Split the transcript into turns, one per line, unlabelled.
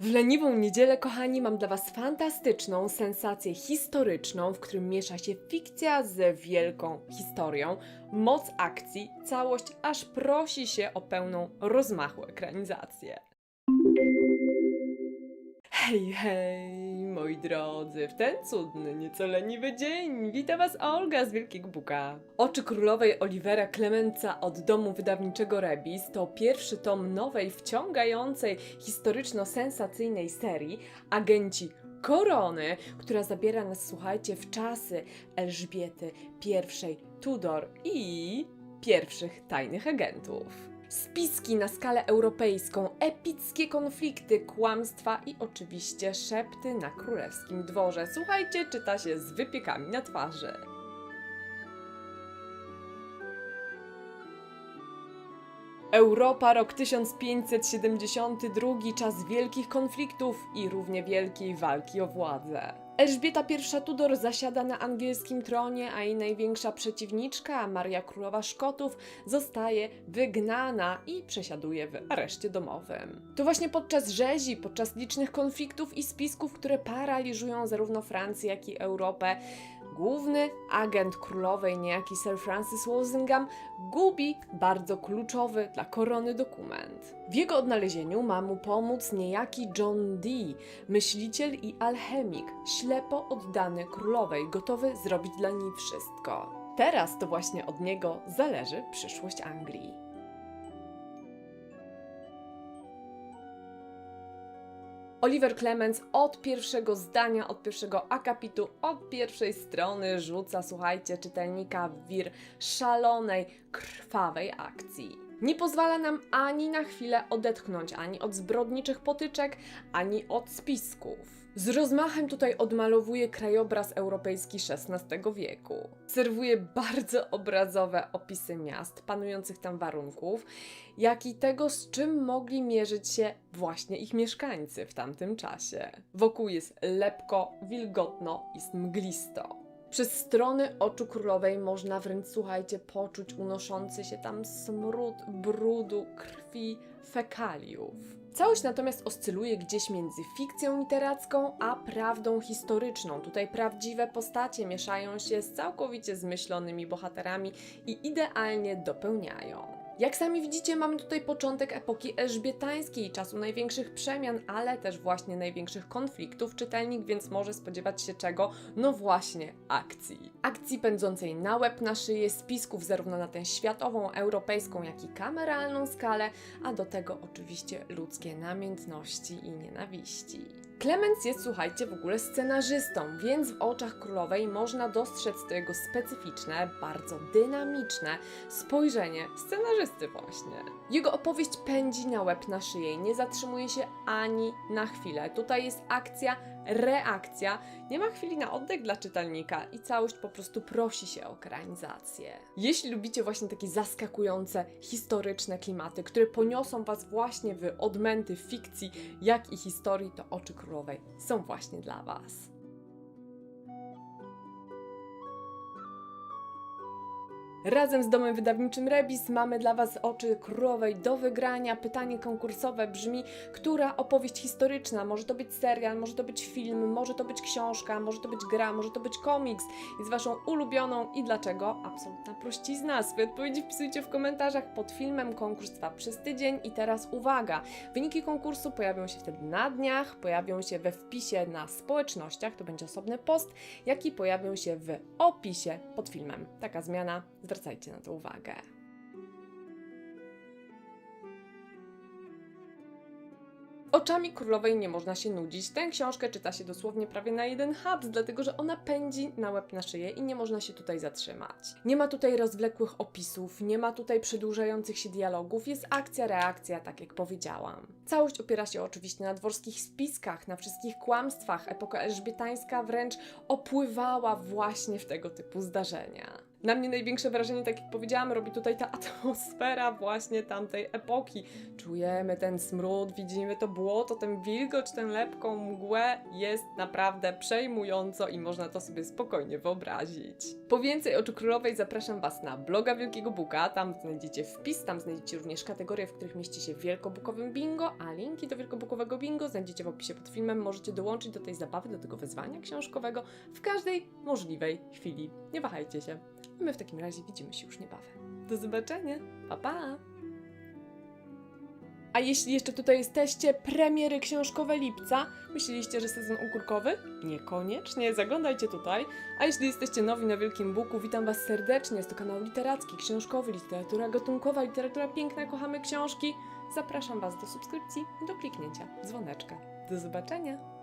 W leniwą niedzielę, kochani, mam dla Was fantastyczną sensację historyczną, w którym miesza się fikcja z wielką historią, moc akcji, całość aż prosi się o pełną rozmachu ekranizację. Hej, hej, moi drodzy, w ten cudny, nieco leniwy dzień wita Was Olga z Wielkiego Buka. Oczy Królowej Olivera Clemenza od domu wydawniczego Rebis to pierwszy tom nowej, wciągającej, historyczno-sensacyjnej serii Agenci Korony, która zabiera nas, słuchajcie, w czasy Elżbiety I Tudor i pierwszych tajnych agentów. Spiski na skalę europejską, epickie konflikty, kłamstwa i oczywiście szepty na królewskim dworze. Słuchajcie, czyta się z wypiekami na twarzy. Europa, rok 1572, czas wielkich konfliktów i równie wielkiej walki o władzę. Elżbieta I Tudor zasiada na angielskim tronie, a jej największa przeciwniczka, Maria Królowa Szkotów, zostaje wygnana i przesiaduje w areszcie domowym. To właśnie podczas rzezi, podczas licznych konfliktów i spisków, które paraliżują zarówno Francję, jak i Europę, główny agent królowej, niejaki Sir Francis Walsingham, gubi bardzo kluczowy dla korony dokument. W jego odnalezieniu ma mu pomóc niejaki John Dee, myśliciel i alchemik, ślepo oddany królowej, gotowy zrobić dla niej wszystko. Teraz to właśnie od niego zależy przyszłość Anglii. Oliver Clemens od pierwszego zdania, od pierwszego akapitu, od pierwszej strony rzuca, słuchajcie, czytelnika w wir szalonej, krwawej akcji. Nie pozwala nam ani na chwilę odetchnąć ani od zbrodniczych potyczek, ani od spisków. Z rozmachem tutaj odmalowuje krajobraz europejski XVI wieku. Serwuje bardzo obrazowe opisy miast, panujących tam warunków, jak i tego, z czym mogli mierzyć się właśnie ich mieszkańcy w tamtym czasie. Wokół jest lepko, wilgotno, jest mglisto. Przez strony oczu królowej można wręcz, słuchajcie, poczuć unoszący się tam smród brudu, krwi, fekaliów. Całość natomiast oscyluje gdzieś między fikcją literacką a prawdą historyczną. Tutaj prawdziwe postacie mieszają się z całkowicie zmyślonymi bohaterami i idealnie dopełniają. Jak sami widzicie, mamy tutaj początek epoki elżbietańskiej, czasu największych przemian, ale też właśnie największych konfliktów. Czytelnik więc może spodziewać się czego? No właśnie, akcji. Akcji pędzącej na łeb, na szyję, spisków zarówno na tę światową, europejską, jak i kameralną skalę, a do tego oczywiście ludzkie namiętności i nienawiści. Clemens jest, słuchajcie, w ogóle scenarzystą, więc w oczach królowej można dostrzec to jego specyficzne, bardzo dynamiczne spojrzenie scenarzysty właśnie. Jego opowieść pędzi na łeb na szyję, nie zatrzymuje się ani na chwilę. Tutaj jest akcja, reakcja, nie ma chwili na oddech dla czytelnika i całość po prostu prosi się o ekranizację. Jeśli lubicie właśnie takie zaskakujące, historyczne klimaty, które poniosą Was właśnie w odmęty fikcji, jak i historii, to Oczy Królowej są właśnie dla Was. Razem z domem wydawniczym Rebis mamy dla Was oczy królowej do wygrania. Pytanie konkursowe brzmi, która opowieść historyczna, może to być serial, może to być film, może to być książka, może to być gra, może to być komiks, jest Waszą ulubioną i dlaczego? Absolutna prościzna. Swoje odpowiedzi wpisujcie w komentarzach pod filmem. Konkurs trwa przez tydzień i teraz uwaga! Wyniki konkursu pojawią się wtedy na dniach, pojawią się we wpisie na społecznościach, to będzie osobny post, jak i pojawią się w opisie pod filmem. Taka zmiana, zwracajcie na to uwagę. Oczami królowej nie można się nudzić. Tę książkę czyta się dosłownie prawie na jeden haps, dlatego że ona pędzi na łeb na szyję i nie można się tutaj zatrzymać. Nie ma tutaj rozwlekłych opisów, nie ma tutaj przedłużających się dialogów, jest akcja, reakcja, tak jak powiedziałam. Całość opiera się oczywiście na dworskich spiskach, na wszystkich kłamstwach. Epoka elżbietańska wręcz opływała właśnie w tego typu zdarzenia. Na mnie największe wrażenie, tak jak powiedziałam, robi tutaj ta atmosfera właśnie tamtej epoki. Czujemy ten smród, widzimy to błoto, ten wilgoć, tę lepką mgłę. Jest naprawdę przejmująco i można to sobie spokojnie wyobrazić. Po więcej Oczu Królowej zapraszam Was na bloga Wielkiego Buka. Tam znajdziecie wpis, tam znajdziecie również kategorie, w których mieści się wielkobukowym bingo, a linki do wielkobukowego bingo znajdziecie w opisie pod filmem. Możecie dołączyć do tej zabawy, do tego wyzwania książkowego w każdej możliwej chwili. Nie wahajcie się. My w takim razie widzimy się już niebawem. Do zobaczenia. Pa, pa! A jeśli jeszcze tutaj jesteście, premiery książkowe lipca, myśleliście, że sezon ogórkowy? Niekoniecznie, zaglądajcie tutaj. A jeśli jesteście nowi na Wielkim Buku, witam Was serdecznie. Jest to kanał literacki, książkowy, literatura gatunkowa, literatura piękna, kochamy książki. Zapraszam Was do subskrypcji i do kliknięcia dzwoneczka. Do zobaczenia!